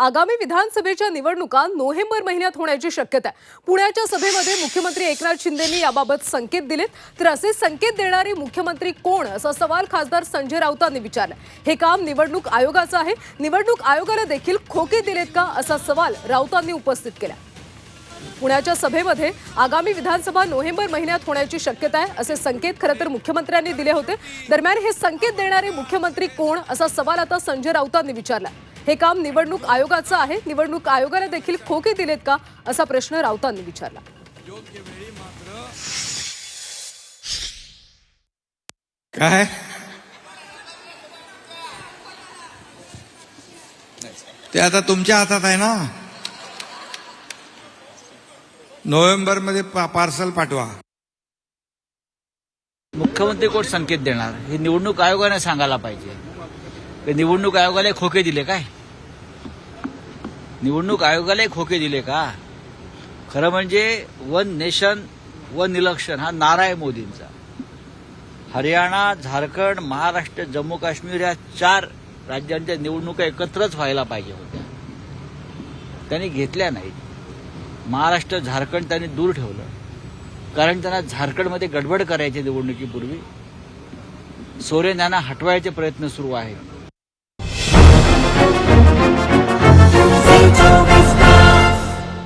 आगामी विधानसभेच्या निवडणुका नोव्हेंबर महिन्यात होण्याची शक्यता आहे. पुण्याच्या सभेमध्ये मुख्यमंत्री एकनाथ शिंदेंनी याबाबत संकेत दिलेत. तर असे संकेत देणारे मुख्यमंत्री कोण? असा सवाल खासदार संजय राऊतांनी विचारला. हे काम निवडणूक आयोगाचं आहे. निवडणूक आयोगाला देखील खोके दिलेत का? असा सवाल राऊतांनी उपस्थित केला. पुण्याच्या सभेमध्ये आगामी विधानसभा नोव्हेंबर महिन्यात होण्याची शक्यता आहे असे संकेत खरं तर मुख्यमंत्र्यांनी दिले होते. दरम्यान हे संकेत देणारे मुख्यमंत्री कोण? असा सवाल आता संजय राऊतांनी विचारला हे काम निवडणूक आयोगाचं आहे. निवडणूक आयोगाला देखील खोके दिलेत का? असा प्रश्न राऊतांनी विचारला. काय? ते आता तुमच्या हातात आहे ना? नोव्हेंबरमध्ये पा पार्सल पाठवा. मुख्यमंत्री कोण संकेत देणार? हे निवडणूक आयोगाने सांगायला पाहिजे. निवडणूक आयोगाला खोके दिले काय? निवडणूक आयोगाला खोके दिले का? खरं म्हणजे वन नेशन वन इलेक्शन हा नारा आहे मोदींचा. हरियाणा झारखंड महाराष्ट्र जम्मू काश्मीर या चार राज्यांच्या निवडणुका एकत्रच व्हायला पाहिजे होत्या. त्यांनी घेतल्या नाहीत. महाराष्ट्र झारखंड त्यांनी दूर ठेवलं. कारण त्यांना झारखंडमध्ये गडबड करायची निवडणुकीपूर्वी सोरेन यांना हटवायचे प्रयत्न सुरू आहेत.